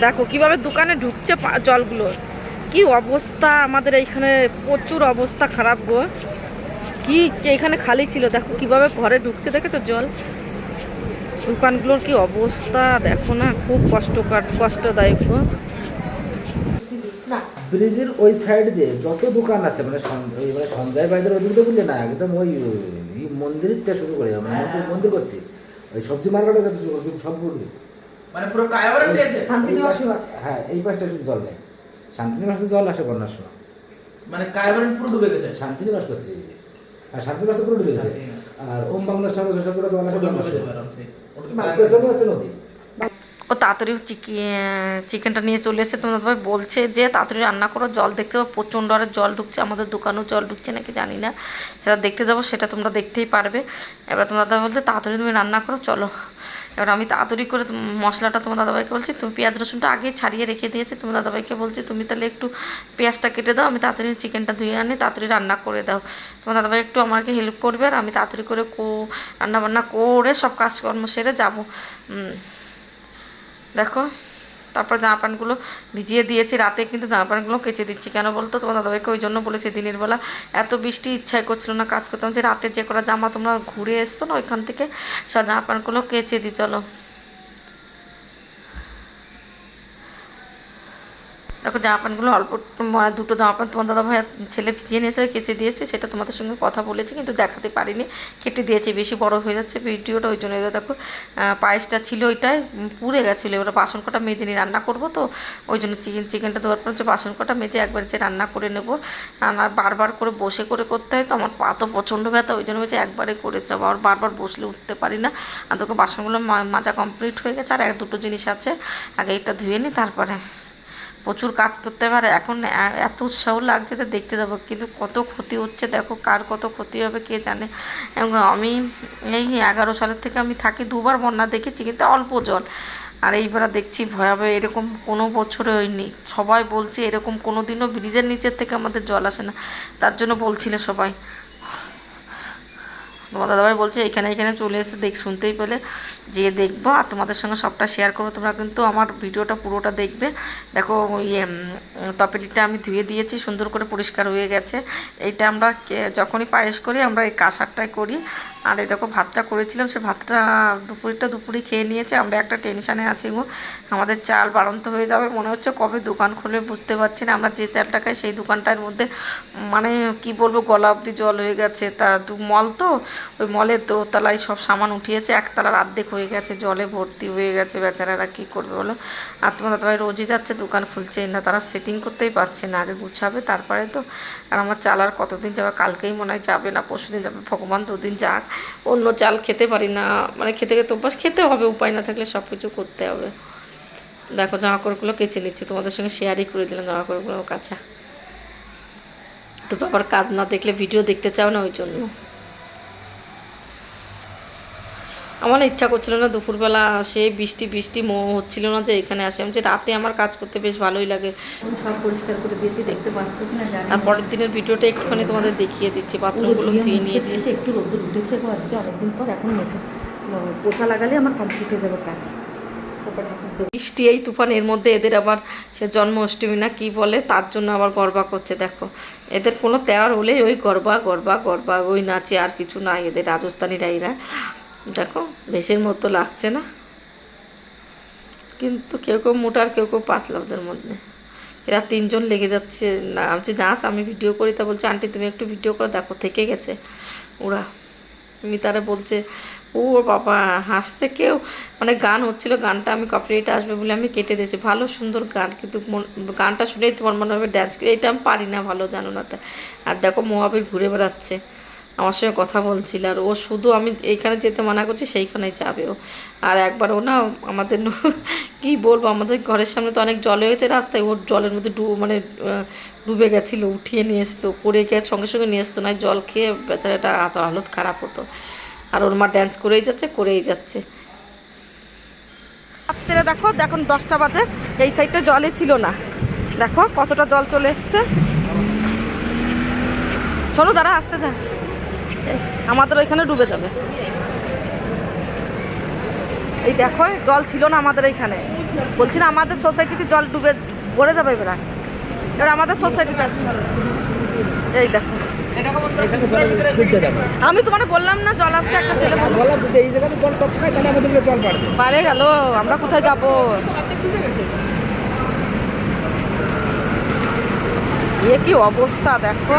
দেখো কীভাবে দোকানে ঢুকছে জলগুলো। কি অবস্থা আমাদের এইখানে, প্রচুর অবস্থা খারাপ গো। কি এখানে খালি ছিল? দেখো কীভাবে ঘরে ঢুকছে, দেখেছ জল? দোকানগুলোর কি অবস্থা দেখো না, খুব কষ্টকর, কষ্টদায়ক গো। ব্রিজের ওই সাইড দিয়ে যত দোকান আছে মানে সন- ওই মানে বাইদের ওই দিকে বললে না, একদম ওই মন্দিরটা শুরু করে মন্দির করছি। ওই সবজি মার্কেটে যত শুরু করছি। সব মানে পুরো কায়াবারে উঠেছে শান্তিনিবাস হ্যাঁ এই পাশটা শুধু জল নেই শান্তিনিবাসে জল আসে বন্যার সময়। মানে কায়াবারে পুরো ডুবে গেছে। শান্তিনিবাস করছে। আর শান্তিনিবাসে পুরো ঢুকে গেছে। আর ওম বাংলার সঙ্গে সব জল আসে বন্যার সময়। মানে আছে নদী। ও তাড়াতাড়ি চিকেনটা নিয়ে চলে এসে তোমাদের ভাই বলছে যে তাড়াতাড়ি রান্না করো জল দেখতে পাবো। প্রচণ্ড আর জল ঢুকছে। আমাদের দোকানেও জল ঢুকছে নাকি জানি না। সেটা দেখতে যাব সেটা তোমরা দেখতেই পারবে। এবার তোমার দাদা বলছে তাড়াতাড়ি তুমি রান্না করো চলো। এবার আমি তাড়াতাড়ি করে মশলাটা তোমার দাদাভাইকে বলছি, তুমি পেঁয়াজ রসুনটা আগে ছাড়িয়ে রেখে দিয়েছে, তোমার দাদাভাইকে বলছি, তুমি তাহলে একটু পেঁয়াজটা কেটে দাও, আমি তাড়াতাড়ি চিকেনটা ধুয়ে আনি, তাড়াতাড়ি রান্না করে দাও। তোমার দাদাভাই একটু আমাকে হেল্প করবে আর আমি তাড়াতাড়ি করে কো, রান্নাবান্না করে সব কাজকর্ম সেরে যাব। দেখো। তারপর জামা প্যান্টগুলো ভিজিয়ে দিয়েছি। রাতে কিন্তু জামা প্যান্টগুলো কেচে দিচ্ছি। কেন বলতো? তোমার দাদাভাইকে ওই জন্য বলেছি, দিনের বেলা এত বৃষ্টি ইচ্ছাই করছিল না, কাজ করতাম যে রাতে যে কটা জামা তোমরা ঘুরে এসছো না ওইখান থেকে, সব জামা প্যান্টগুলো কেচে দিই চলো। দেখো জামা প্যান্টগুলো অল্প মানে দুটো জামা প্যান্ট তোমার দাদা ভাই ছেলে ভিজিয়ে নিয়েছে কেচে দিয়েছে সেটা তোমাদের সঙ্গে কথা বলেছি কিন্তু দেখাতে পারিনি। কেটে দিয়েছে, বেশি বড় হয়ে যাচ্ছে ভিডিওটা, ওই জন্য এবার দেখো পায়েসটা ছিল ওইটাই পুড়ে গেছিল। এবার বাসন কটা মেজে নিয়ে রান্না করব তো, ওই জন্য চিকেন, চিকেনটা দেওয়ার পর হচ্ছে বাসন কটা মেজে একবার যে রান্না করে নেব। আর বারবার করে বসে করে করতে হয় তো, আমার পা তো প্রচণ্ড ব্যথা, ওই জন্য হচ্ছে একবারে করে যাব। আর বারবার বসলে উঠতে পারি না। আর তোকে বাসনগুলো মাজা কমপ্লিট হয়ে গেছে, আর এক দুটো জিনিস আছে, আগে এটা ধুয়ে নিই তারপরে প্রচুর কাজ করতে পারে। এখন এত উৎসাহ লাগছে যে দেখতে যাব, কিন্তু কত ক্ষতি হচ্ছে দেখো, কার কত ক্ষতি হবে কে জানে। এবং আমি এই এগারো সালের থেকে আমি থাকি, দুবার বন্যা দেখেছি, কিন্তু অল্প জল। আর এইবার দেখছি ভয়াবহ এরকম কোনো বছরে হয়নি। সবাই বলছে এরকম কোনো দিনও ব্রিজের নিচের থেকে আমাদের জল আসে না। তার জন্য বলছিল সবাই। তোমার দাদাভাই বলছে, এখানে এখানে চলে এসে দেখ, শুনতেই পেলে। যে দেখব আর তোমাদের সঙ্গে সবটা শেয়ার করব। তোমরা কিন্তু আমার ভিডিওটা পুরোটা দেখবে। দেখো ইয়ে তপেটিটা আমি ধুয়ে দিয়েছি, সুন্দর করে পরিষ্কার হয়ে গেছে। এইটা আমরা যখনই পায়েস করি, আমরা এই কাঁসারটাই করি। আর এই দেখো ভাতটা করেছিলাম, সে ভাতটা দুপুরটা দুপুরে খেয়ে নিয়েছে, আমরা একটা টেনশানে আছি গো। আমাদের চাল বাড়ন্ত হয়ে যাবে, মনে হচ্ছে কবে দোকান খুলে বুঝতে পারছি না। আমরা যে চালটা খাই সেই দোকানটার মধ্যে মানে কি বলব, গলা অবধি জল হয়ে গেছে। তা দু মল তো, ওই মলের দোতলায় সব সামান উঠিয়েছে, একতলার আর্ধেক হয়ে গেছে, জলে ভর্তি হয়ে গেছে বেচারারা, কি করবে বলো? আর তোমার দাদাভাই রোজই যাচ্ছে, দোকান খুলছেই না, তারা সেটিং করতেই পারছে না, আগে গুছাবে, তারপরে তো, আর আমার চাল আর কতদিন যাবে, কালকেই মনে হয় যাবে না, পরশুদিন যাবে, ভগবান দুদিন যাক। অন্য চাল খেতে পারি না। মানে খেতে খেতে অভ্যাস, খেতে হবে, উপায় না থাকলে সব কিছু করতে হবে। দেখো, জামা কাপড়গুলো কেচে নিচ্ছি, তোমাদের সঙ্গে শেয়ারই করে দিলাম জামা কাপড়গুলো কাঁচা। তো আবার কাজ না দেখলে ভিডিও দেখতে চাও না ওই জন্য। আমার ইচ্ছা করছিল না দুপুরবেলা সে বৃষ্টি বৃষ্টি মো হচ্ছিল না যে এখানে আসে। আমি যে রাতে আমার কাজ করতে বেশ ভালোই লাগে। সব পরিষ্কার করে দিয়েছি দেখতে পাচ্ছ না জানি আর পরের দিনের ভিডিওটা একটুখানি তোমাদের দেখিয়ে দিচ্ছি বাথরুমগুলো ধুয়ে নিয়েছি। একটু রোদ্দুর উঠেছে গো আজকে অনেকদিন পর এখন মেছে। পোছা লাগালে আমার কমপ্লিট হয়ে যাবে কাজ। বৃষ্টি এই তুফান এর মধ্যে এদের আবার সে জন্মাষ্টমী না কি বলে তার জন্য আবার গরবা করছে দেখো। এদের কোনো তেওয়ার হলে ওই গরবা গরবা গরবা ওই নাচে আর কিছু নাই এদের রাজস্থানীরা এরা দেখো, বেশের মতো লাগছে না। কিন্তু কেউ কেউ মোটা আর কেউ কেউ পাতলা ওদের মধ্যে। এরা তিনজন লেগে যাচ্ছে। না, আমি নাচ, আমি ভিডিও করি। তা বলছে, আন্টি, তুমি একটু ভিডিও করে, দেখো, থেকে গেছে। ওরা মিতারা বলছে, ও বাবা, হাসছে কেউ? মানে গান হচ্ছিল, গানটা আমি কপিরাইট আসবে বলে আমি কেটে দিয়েছি। ভালো, সুন্দর গান, কিন্তু গানটা শুনেই তোমার মনে হবে ড্যান্স করে, এটা আমি পারি না ভালো, জানো না তা। আর দেখো, মহাবীর ঘুরে বেড়াচ্ছে। আমার সঙ্গে কথা বলছিল আর ও শুধু আমি এইখানে যেতে মানা করছি, সেইখানেই যাবে ও। আর একবার ও না আমাদের কি বলব, আমাদের ঘরের সামনে তো অনেক জল হয়ে গেছে রাস্তায়, ওর জলের মধ্যে ডু মানে ডুবে গেছিল, উঠিয়ে নিয়ে এসতো পড়ে গিয়ে সঙ্গে সঙ্গে নিয়ে এসতো না জল খেয়ে বেচারাটা হাত হালত খারাপ হতো। আর ওর মা ড্যান্স করেই যাচ্ছে করেই যাচ্ছে। রাত্রে দেখো দেখুন দশটা বাজে, এই সাইডটা জলই ছিল না। দেখো কতটা জল চলে এসছে। শোনো দাঁড়া, আসতে যা আমাদের ওইখানে ডুবে যাবে। এই দেখো, জল ছিল না আমাদের এইখানে। বলছি না, আমাদের সোসাইটিতে জল ডুবে, ভরে যাবে এবার এবার আমাদের সোসাইটিতে এই দেখো। আমি তোমাকে বললাম না, জল আসতে একটা ছেলে পারে গেল, আমরা কোথায় যাব? এ কি অবস্থা, দেখো।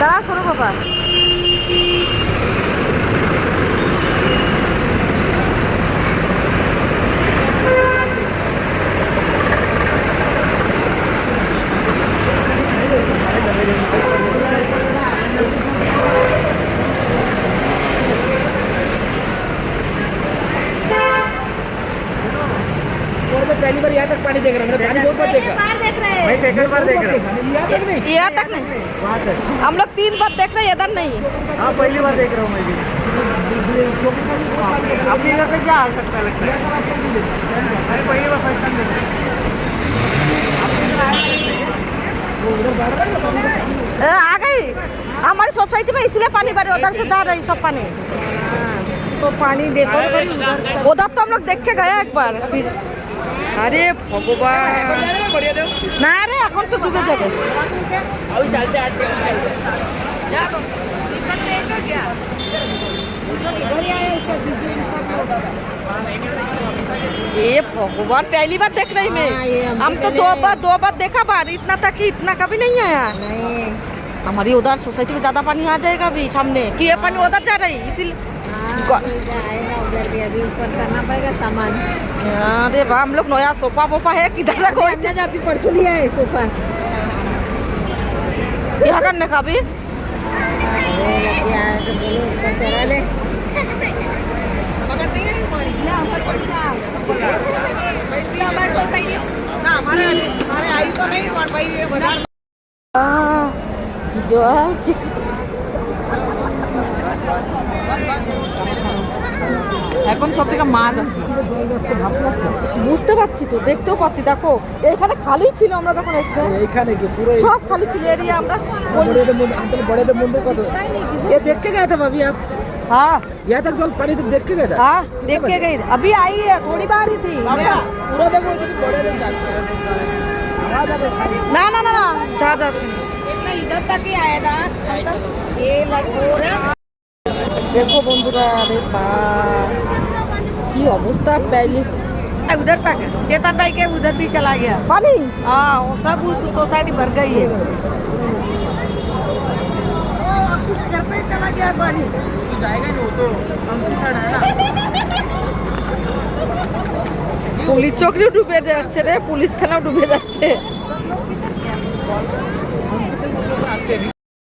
দাঁড়া শোনো বাবা। यहाँ तक नहीं यहाँ तक नहीं वहाँ तक हम लोग तीन बार देख रहे हैं इधर नहीं हाँ पहली बार देख रहा हूँ मैं भी अपनी जगह पे क्या आ सकता है लगता है मैं पहली बार फर्स्ट टाइम देख रहा हूँ ए, आ गई हमारी सोसाइटी में इसलिए पानी भरे उधर से जा रही सब पानी तो पानी देखो उधर तो हम लोग देख के गए एक बार अरे भगवान না রে এখন তো ডুবে যাবে ये भगवान पहली बार देख रही मैं हाँ, ये हम हम तो भी दो पहले- बार दो बार देखा बार इतना तक ही इतना कभी नहीं आया नहीं हमारी उधर सोसाइटी में ज्यादा पानी आ जाएगा अभी सामने कि ये पानी उधर जा रही इसीलिए हाँ, ग- सुविधा आएगा उधर भी अभी ऊपर करना पड़ेगा सामान अरे वाह हम लोग नया सोफा वोफा है किधर रखो जो अभी परसों लिया है सोफा। यहाँ करने का भी? अरे लड़की आया तो बोलो ऊपर चढ़ा ले কি জল এখন সব থেকে মাছ আছে বুঝতে পারছি তো দেখতেও পাচ্ছি দেখো এখানে খালি ছিল আমরা যখন এসে এইখানে কি পুরো সব খালি ছিল এরিয়া আমরা बड़े मंदिर अंदर बड़े मंदिर का तो ये देख के गया था भाभी आप हाँ यहाँ तक जल पानी तक देख के गया था हाँ देख के गई अभी आई है थोड़ी बार ही थी बाबा, पूरा देखो इतनी बड़े लोग जाते हैं। आवाज आ रही है। ना ना ना ना जा जा इधर तक ही आया था ये लड़कों দেখো বন্ধুরা আরে বা কি অবস্থা পেলি उधर तक चेतन भाई के उधर भी चला गया পানি हाँ वो सब उस सोसाइटी भर गई है घर पे चला गया पानी जाएगा नहीं वो तो अंकित सर है ना পুলিশ চক্রিও ডুবে যাচ্ছে রে পুলিশ থানাও ডুবে যাচ্ছে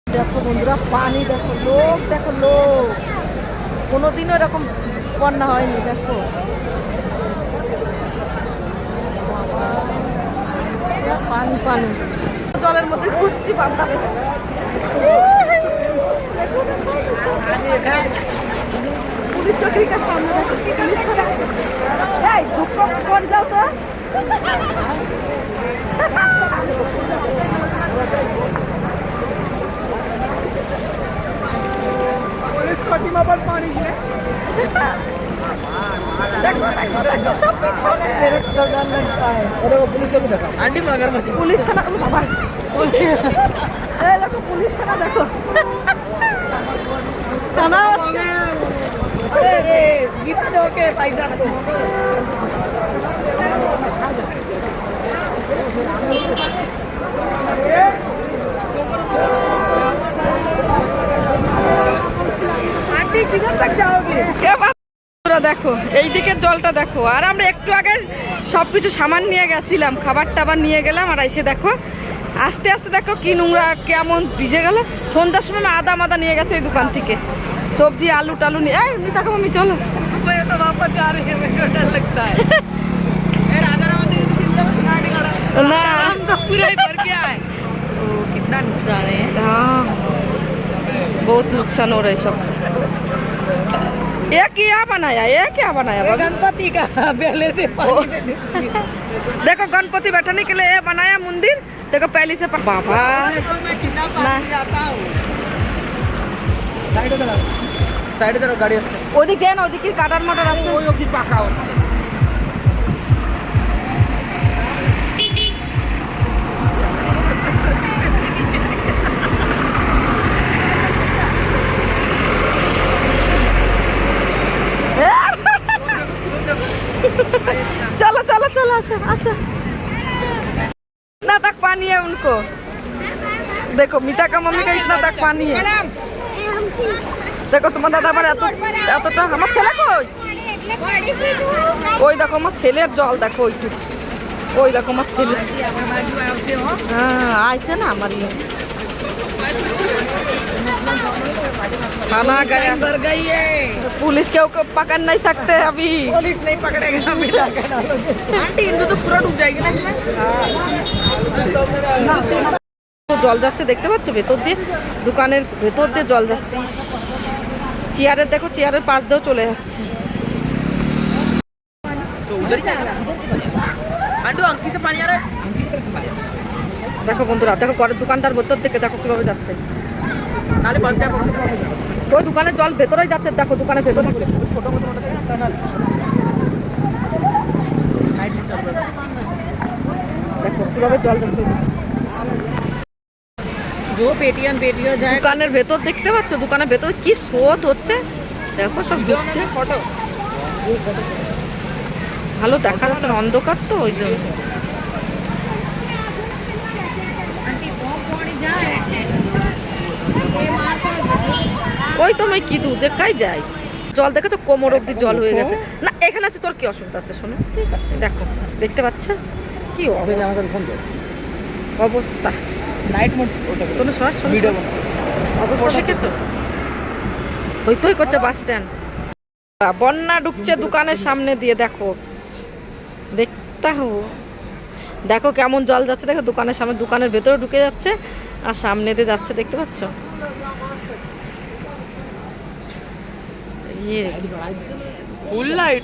দেখো বন্ধুরা পানি দেখো লোক দেখো লোক কোনোদিনও এরকম বন্যা হয়নি, দেখো। পানি পানি। জলের মধ্যে ঘুরছি পুলিশ চক্রিকার সামনে দেখো পুলিশ দুঃখ। যাও তো। পুলিশ থানা দেখো পুলিশ থানা দেখো থানা দেখো এই দিকের জলটা দেখো আর আমরা একটু আগে সব কিছু সামান নিয়ে গেছিলাম খাবার টাবার নিয়ে গেলাম আর এসে দেখো আস্তে আস্তে দেখো কি নোংরা কেমন ভিজে গেল সন্ধ্যার সময় আমি আদা মাদা নিয়ে গেছে এই দোকান থেকে সবজি আলু টালু নিয়ে এই মিতা মামি চলো मैं तो वापस जा रही है मेरे को डर लगता है ए राजा रावत की चिंता में सुनाई नहीं खड़ा না हम तो पूरा ही भर के आए ओ कितना नुकसान है हाँ बहुत नुकसान हो रहा है सब ये क्या बनाया ये क्या बनाया बाबू? गणपति का पहले से पानी देखो गणपति बैठने के लिए ये बनाया मंदिर देखो पहले से पा- बाबा ना সাইডে ধরো গাড়ি আসছে ওইদিক যায় না ওইদিকে কাটার মাটার আছে ওই অবধি পাকা হচ্ছে आशा आशा इतना तक पानी है उनको देखो मीठा का मम्मी का इतना तक पानी है দেখো তোমার দাদা আবার এত এতটা আমার ছেলে কই ওই দেখো আমার ছেলের জল দেখো ওইটুকু ওই দেখো আমার ছেলে হ্যাঁ আইছে না আমার ইয়ে खाना गया अंदर गई है पुलिस के को पकड़ नहीं सकते अभी पुलिस नहीं पकड़ेगा मिला के डालोगे आंटी इंदु तो पूरा डूब जाएगी ना इसमें তো জল যাচ্ছে দেখতে পাচ্ছ ভেতর দিয়ে দোকানের ভেতর দিয়ে জল যাচ্ছে ইস, চেয়ারের দেখো চেয়ারের পাশ দিয়েও চলে যাচ্ছে तो उधर ही जाएगा आंटी अंकी से पानी आ रहा है দেখো বন্ধুরা দেখো ঘরের দোকানটার ভেতর থেকে দেখো কীভাবে যাচ্ছে। ওই দোকানের জল ভেতরে যাচ্ছে দেখো দোকানের ভেতরে দেখো কীভাবে জল যাচ্ছে। জো পেটিয়ান পেটিও যায়। দোকানের ভেতর দেখতে পাচ্ছ? দোকানের ভেতর কি স্রোত হচ্ছে? দেখো সব ঢুকছে ফটো ভালো দেখা যাচ্ছে অন্ধকার তো ওই জন্য। ওই তো আমি কি দু কাই যাই জল দেখে তো কোমর অব্দি জল হয়ে গেছে। না এখানে আছে তোর কি অসুবিধা হচ্ছে শোনো? দেখো দেখতে পাচ্ছ? কি অবস্থা। নাইট মোড কোনো সর ভিডিও অবস্থা দেখেছ? ওই তোই করছে বাস স্ট্যান্ড বন্যা ঢুকছে দোকানের সামনে দিয়ে দেখো। দেখতে হো। দেখো কেমন জল যাচ্ছে দেখো দোকানের সামনে দোকানের ভেতরে ঢুকে যাচ্ছে আর সামনে দিয়ে যাচ্ছে দেখতে পাচ্ছ? ইয়ে ফুল লাইট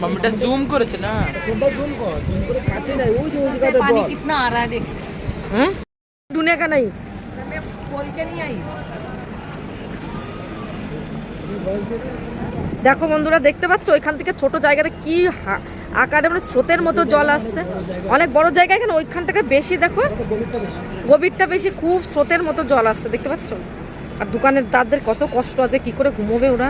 মাম্মিটা জুম করেছে না তোমরা জুম কর জুম করে কাছে নাই ওই যে ওই জায়গাটা জল कितना आ रहा है देख হ্যাঁ দুনিয়া কা নাই खोल के नहीं आई দেখো বন্ধুরা দেখতে পাচ্ছ ওইখান থেকে ছোট জায়গাতে কি হা- আকারে মানে স্রোতের মতো জল আসতে অনেক বড় জায়গা এখানে ওইখান থেকে বেশি দেখো, গভীরটা বেশি, খুব স্রোতের মতো জল আসতে দেখতে পাচ্ছ? আর দোকানের দাদদের কত কষ্ট আছে, কি করে ঘুমোবে ওরা?